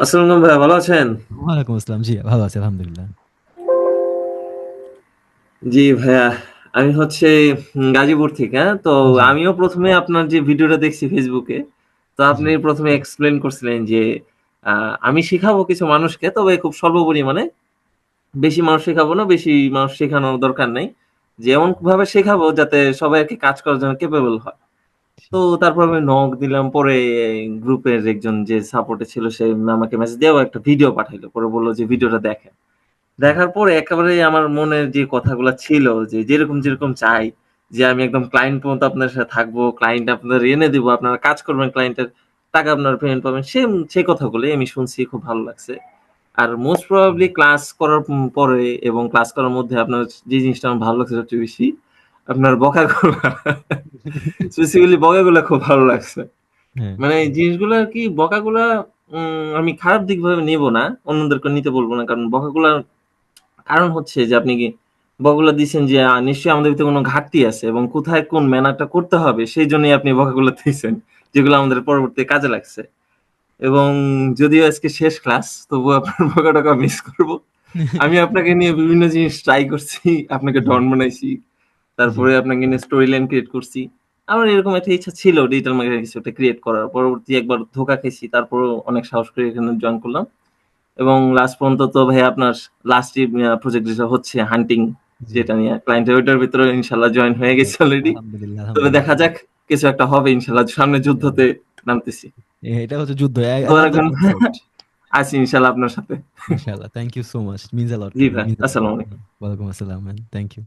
আসসালামু ভাইয়া ভালো আছেন? ওয়ালাইকুম আসসালাম। জি, ভালো আছি আলহামদুলিল্লাহ। জি ভাইয়া, আমি হচ্ছে গাজীপুর থেকে, হ্যাঁ? তো আমিও ১ম এ আপনার যে ভিডিওটা দেখছি এ। তো আপনি জি। ১ম এ এক্সপ্লেইন করছিলেন যে আমি শিখাবো কিছু মানুষকে তবে খুব স্বল্প পরিমাণে। বেশি মানুষ শেখাবো না, বেশি মানুষ শেখানোর দরকার নাই। যে এমন ভাবে শেখাবো যাতে সবাই আরকি কাজ করার জন্য ক্যাপেবল হয়। তো তারপর আমি নক দিলাম। পরে গ্রুপের একজন যে সাপোর্টে ছিল সে আমাকে মেসেজ দিয়ে একটা ভিডিও পাঠাইলো। পরে বলল যে ভিডিওটা দেখেন। দেখার পরে একেবারেই আমার মনের যে কথাগুলা ছিল যে যেরকম, যেরকম চাই যে আমি একদম ক্লায়েন্ট পর্যন্ত আপনার সাথে থাকব, ক্লায়েন্ট আপনাদের এনে দিবো, আপনারা কাজ করবেন ক্লায়েন্টের টাকা আপনার পেমেন্ট পাবেন। সে সেই কথাগুলোই আমি শুনছি খুব ভালো লাগছে। আর মোস্ট প্রবাবলি ক্লাস করার পরে এবং ক্লাস করার মধ্যে আপনার যে জিনিসটা আমার ভালো লাগছে সবচেয়ে বেশি আপনার বকাগুলা স্পেসিফিকালি বকাগুলা খুব ভালো লাগছে। হ্যাঁ। মানে এই আর কি বকাগুলা উম আমি খারাপ দিক ভাবে নেব না। অন্যদেরকে নিতে বলব না। কারণ বকাগুলার কারণ হচ্ছে যে আপনি কি বকাগুলা দিছেন যে নিশ্চয়ই আমাদের ভিতরে কোন ঘাটতি আছে এবং কোথায় কোন ম্যানারটা করতে হবে সেই জন্যই আপনি বকাগুলা দিয়েছেন যেগুলো আমাদের পরবর্তী কাজে লাগছে। এবং যদিও আজকে শেষ ক্লাস তবুও আপনার বকা-টকা মিস করব। আমি আপনাকে নিয়ে বিভিন্ন জিনিস ট্রাই করছি। আপনাকে ডন বানাইছি। তারপরে আপনাকে নিয়ে স্টোরি লাইন ক্রিয়েট করছি। আমার এরকম একটা ইচ্ছা ছিল ডিজিটাল মার্কেটিং কিছু একটা ক্রিয়েট করার। পরবর্তী একবার ধোঁকা খাইছি। তারপরেও অনেক সাহস করে এখানে জয়েন করলাম। এবং লাস্ট পর্যন্ত তো ভাই আপনার লাস্ট প্রজেক্ট যেটা হচ্ছে হান্টিং যেটা নিয়ে ক্লায়েন্টের ওইটার ভিতরে ইনশাল্লাহ জয়েন হয়ে গেছি অলরেডি। তবে দেখা যাক কিছু একটা হবে ইনশাল্লাহ সামনে যুদ্ধতে নামতেছি। এটা হচ্ছে যুদ্ধ। আছি ইনশাআল্লাহ আপনার সাথে। ইনশাআল্লাহ। Thank you so much. a lot to জি ভাই, means a lot. আসসালামু আলাইকুম। আসসালাম ম্যান। Thank you.